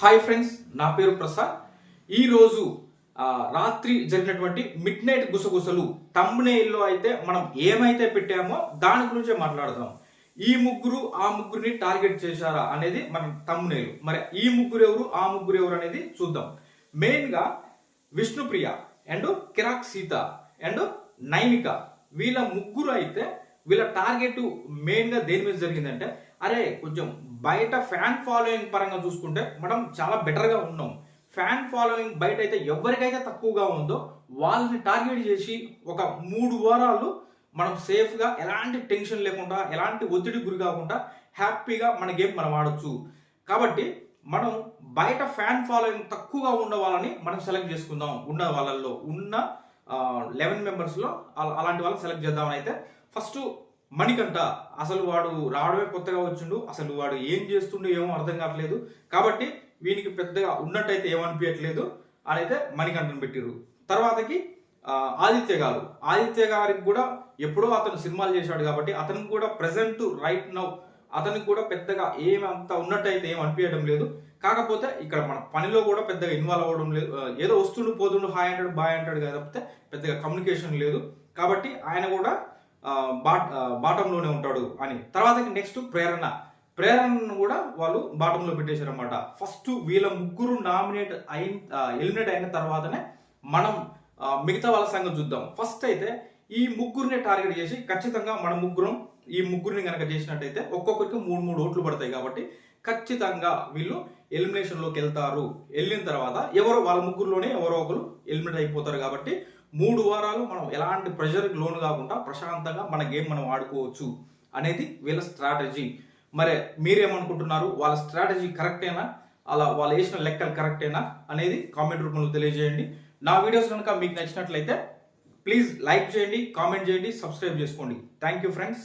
Hi friends నా పేరు ప్రసాద్. ఈరోజు రాత్రి జరిగినటువంటి మిడ్ నైట్ గుసగుసలు తమ్నేల్లో అయితే మనం ఏమైతే పెట్టామో దాని గురించే మాట్లాడదాం. ఈ ముగ్గురు ఆ ముగ్గురిని టార్గెట్ చేశారా అనేది మన తమ్నేలు మరి ఈ ముగ్గురు ఎవరు ఆ ముగ్గురు ఎవరు అనేది చూద్దాం. మెయిన్గా Vishnupriya and Kirik Sita and Naimika. వీళ్ళ ముగ్గురు అయితే వీళ్ళ టార్గెట్ మెయిన్గా దేని మీద జరిగిందంటే అరే కొంచెం బయట ఫ్యాన్ ఫాలోయింగ్ పరంగా చూసుకుంటే మనం చాలా బెటర్గా ఉన్నాం. ఫ్యాన్ ఫాలోయింగ్ బయట అయితే ఎవరికైతే తక్కువగా ఉందో వాళ్ళని టార్గెట్ చేసి ఒక మూడు వారాలు మనం సేఫ్గా ఎలాంటి టెన్షన్ లేకుండా ఎలాంటి ఒత్తిడి గురి కాకుండా హ్యాపీగా మన గేమ్ మనం ఆడొచ్చు. కాబట్టి మనం బయట ఫ్యాన్ ఫాలోయింగ్ తక్కువగా ఉన్న వాళ్ళని మనం సెలెక్ట్ చేసుకుందాం. ఉన్న వాళ్ళల్లో ఉన్న లెవెన్ మెంబర్స్లో అలాంటి వాళ్ళని సెలెక్ట్ చేద్దామని అయితే ఫస్ట్ మణికంఠ అసలు వాడు రావడమే కొత్తగా వచ్చిండు అసలు వాడు ఏం చేస్తుండో ఏమో అర్థం కావట్లేదు. కాబట్టి వీనికి పెద్దగా ఉన్నట్టయితే ఏమనిపించట్లేదు అని అయితే మణికంఠను పెట్టిరు తర్వాతకి ఆదిత్య గారు. ఆదిత్య గారికి కూడా ఎప్పుడో అతను సినిమాలు చేశాడు కాబట్టి అతనికి కూడా ప్రజెంట్ రైట్ నౌ అతనికి కూడా పెద్దగా ఏమి అంత ఉన్నట్టయితే ఏం అనిపించడం లేదు. కాకపోతే ఇక్కడ మన పనిలో కూడా పెద్దగా ఇన్వాల్వ్ అవ్వడం లేదు. ఏదో వస్తుండు పోతుండు హాయ్ అంటాడు బాయ్ అంటాడు కాకపోతే పెద్దగా కమ్యూనికేషన్ లేదు. కాబట్టి ఆయన కూడా బాట్ బాటంలోనే ఉంటాడు అని. తర్వాత నెక్స్ట్ ప్రేరణ. ప్రేరణను కూడా వాళ్ళు బాటంలో పెట్టేశారు అనమాట ఫస్ట్ వీళ్ళ ముగ్గురు నామినేట్ అయిన ఎలిమినేట్ అయిన తర్వాతనే మనం మిగతా వాళ్ళ సంగతి చూద్దాం. ఫస్ట్ అయితే ఈ ముగ్గురిని టార్గెట్ చేసి ఖచ్చితంగా మన ముగ్గురం ఈ ముగ్గురిని కనుక చేసినట్టయితే ఒక్కొక్కరికి మూడు మూడు ఓట్లు పడతాయి కాబట్టి ఖచ్చితంగా వీళ్ళు ఎలిమినేషన్లోకి వెళ్తారు. వెళ్ళిన తర్వాత ఎవరో వాళ్ళ ముగ్గురులోనే ఎవరో ఒకరు ఎలిమినేట్ అయిపోతారు కాబట్టి మూడు వారాలు మనం ఎలాంటి ప్రెషర్కి లోను కాకుండా ప్రశాంతంగా మన గేమ్ మనం ఆడుకోవచ్చు అనేది వీళ్ళ స్ట్రాటజీ మరి మీరేమనుకుంటున్నారు? వాళ్ళ స్ట్రాటజీ కరెక్టేనా అలా వాళ్ళు వేసిన లెక్కలు కరెక్టేనా అనేది కామెంట్ రూపంలో తెలియజేయండి. నా వీడియోస్ కనుక మీకు నచ్చినట్లయితే ప్లీజ్ లైక్ చేయండి కామెంట్ చేయండి సబ్స్క్రైబ్ చేసుకోండి. Thank you friends